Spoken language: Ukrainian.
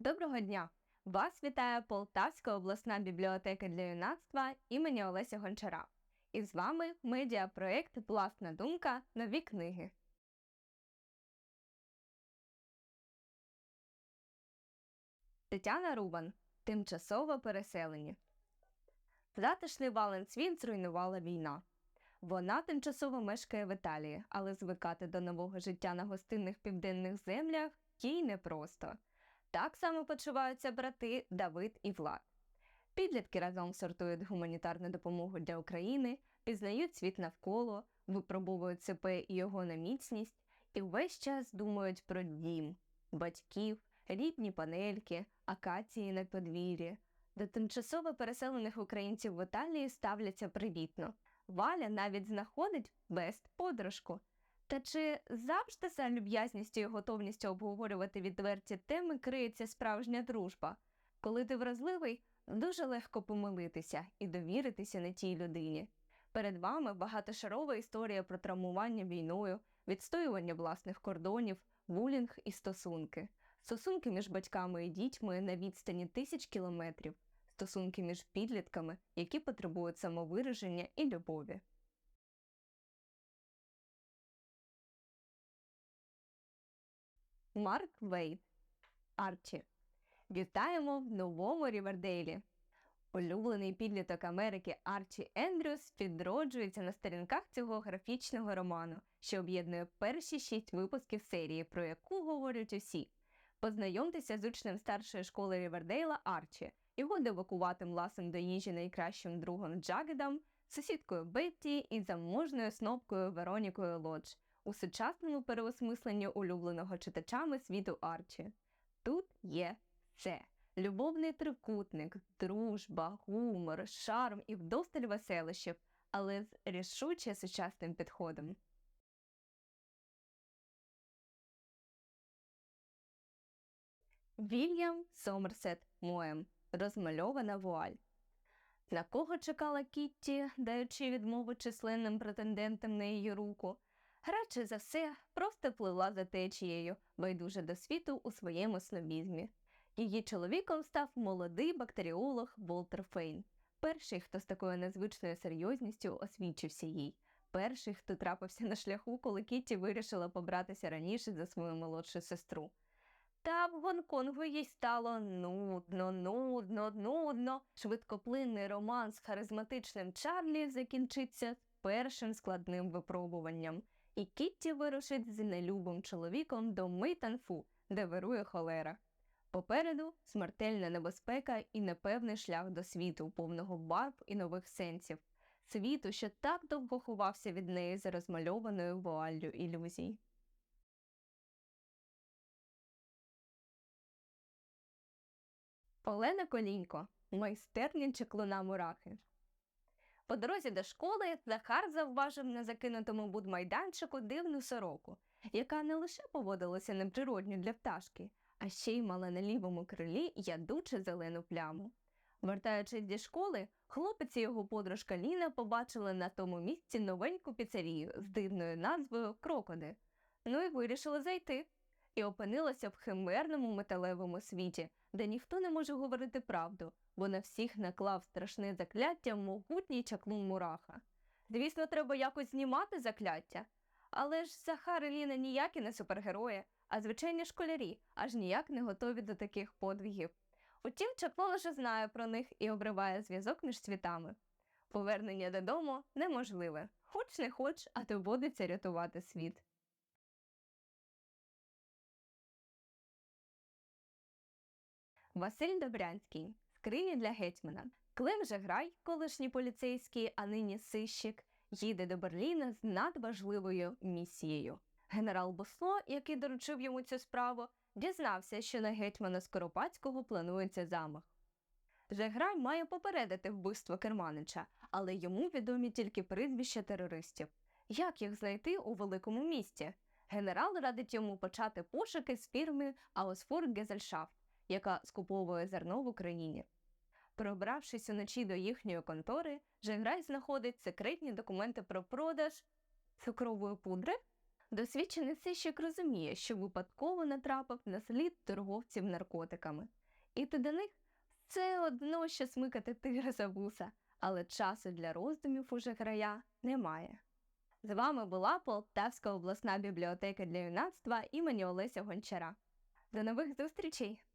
Доброго дня! Вас вітає Полтавська обласна бібліотека для юнацтва імені Олеся Гончара. І з вами медіапроєкт Власна думка. Нові книги. Тетяна Рубан. Тимчасово переселені. Затишний Валенсвіт зруйнувала війна. Вона тимчасово мешкає в Італії, але звикати до нового життя на гостинних південних землях їй непросто. Так само почуваються брати Давид і Влад. Підлітки разом сортують гуманітарну допомогу для України, пізнають світ навколо, випробовують себе і його на міцність, і весь час думають про дім, батьків, рідні панельки, акації на подвір'ї. До тимчасово переселених українців в Італії ставляться привітно. Валя навіть знаходить бест подружку. Та чи завжди за люб'язністю і готовністю обговорювати відверті теми криється справжня дружба? Коли ти вразливий, дуже легко помилитися і довіритися не тій людині. Перед вами багатошарова історія про травмування війною, відстоювання власних кордонів, булінг і стосунки, стосунки між батьками і дітьми на відстані тисяч кілометрів, стосунки між підлітками, які потребують самовираження і любові. Марк Вейт Арчі. Вітаємо в новому Рівердейлі. Улюблений підліток Америки Арчі Ендрюс відроджується на сторінках цього графічного роману, що об'єднує перші шість випусків серії, про яку говорять усі. Познайомтеся з учнем старшої школи Рівердейла Арчі, його девакуватим ласом до їжі найкращим другом Джагедом, сусідкою Бетті і заможною снопкою Веронікою Лодж у сучасному переосмисленні улюбленого читачами світу Арчі. Тут є все. Любовний трикутник, дружба, гумор, шарм і вдосталь веселищів, але з рішуче сучасним підходом. Вільям Сомерсет Моем. Розмальована вуаль. На кого чекала Кітті, даючи відмову численним претендентам на її руку? Радше за все, просто плила за течією, байдуже до світу у своєму снобізмі. Її чоловіком став молодий бактеріолог Волтер Фейн, перший, хто з такою незвичною серйозністю освічився їй, перший, хто трапився на шляху, коли Кітті вирішила побратися раніше за свою молодшу сестру. Та в Гонконгу їй стало нудно, нудно, нудно. Швидкоплинний роман з харизматичним Чарлі закінчиться першим складним випробуванням, і Кітті вирушить з нелюбим чоловіком до Мейтанфу, де вирує холера. Попереду смертельна небезпека і непевний шлях до світу, повного барв і нових сенсів, світу, що так довго ховався від неї за розмальованою вуаллю ілюзій. Олена Колінько, майстерня чеклуна мурахи. По дорозі до школи Захар завважив на закинутому будмайданчику дивну сороку, яка не лише поводилася неприродньо для пташки, а ще й мала на лівому крилі ядуче зелену пляму. Вертаючись зі школи, хлопець і його подружка Ліна побачили на тому місці новеньку піцерію з дивною назвою Крокоди. Ну і вирішили зайти. І опинилася в химерному металевому світі, де ніхто не може говорити правду, бо на всіх наклав страшне закляття могутній чаклун мураха. Звісно, треба якось знімати закляття. Але ж Захар і Ліна ніякі не супергерої, а звичайні школярі, аж ніяк не готові до таких подвігів. Утім, чаклун лише знає про них і обриває зв'язок між світами. Повернення додому неможливе, хоч не хоч, а доводиться рятувати світ. Василь Добрянський скрині для гетьмана. Клим Жеграй, колишній поліцейський, а нині сищик, їде до Берліна з надважливою місією. Генерал Босло, який доручив йому цю справу, дізнався, що на гетьмана Скоропадського планується замах. Жеграй має попередити вбивство Керманича, але йому відомі тільки прізвища терористів. Як їх знайти у великому місті? Генерал радить йому почати пошуки з фірми Аусфур Гезельшафт яка скуповує зерно в Україні. Пробравшись уночі до їхньої контори, Жеграй знаходить секретні документи про продаж цукрової пудри. Досвідчений сищик розуміє, що випадково натрапив на слід торговців наркотиками. І ти до них все одно що смикати тигра за вуса, але часу для роздумів у жаграя немає. З вами була Полтавська обласна бібліотека для юнацтва імені Олеся Гончара. До нових зустрічей!